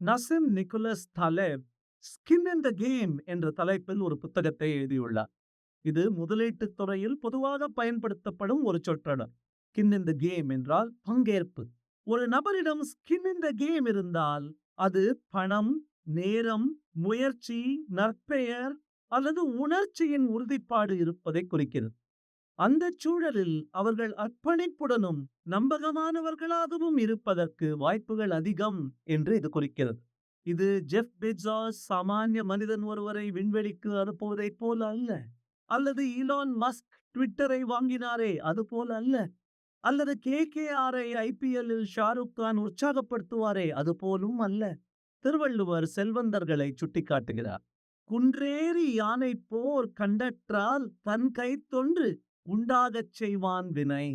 Nassim Nicholas Taleb skin in the game என்ற தலைப்பில் ஒரு புத்தகத்தை எழுதியுள்ளார். இது முதலீட்டுத் துறையில் பொதுவாக பயன்படுத்தப்படும் ஒரு சொற்றொடர். ஸ்கின் இன் த கேம் என்றால் பங்கேற்பு. ஒரு நபரிடம் ஸ்கின் இன் த கேம் இருந்தால் அது பணம் நேரம் முயற்சி நற்பெயர் அல்லது உணர்ச்சியின் உறுதிப்பாடு இருப்பதை குறிக்கிறது. அந்த சூழலில் அவர்கள் அர்ப்பணிப்புடனும் நம்பகமானவர்களாகவும் இருப்பதற்கு வாய்ப்புகள் அதிகம் என்று இது குறிக்கிறது. இது ஜெஃப் பெஜாஸ் சாமானிய மனிதன் ஒருவரை விண்வெளிக்கு அனுப்புவதைப் போல அல்ல. அல்லது ஈலான் மஸ்க் ட்விட்டரை வாங்கினாரே அது போல அல்ல. அல்லது கே கே ஆரை ஐபிஎல்லில் ஷாருக் கான் உற்சாகப்படுத்துவாரே அது போலும் அல்ல. திருவள்ளுவர் செல்வந்தர்களை சுட்டிக்காட்டுகிறார். குன்றேறி யானை போர் கண்டற்றால் தன் கை தொன்று உண்டாகச் செய்வான் வினை.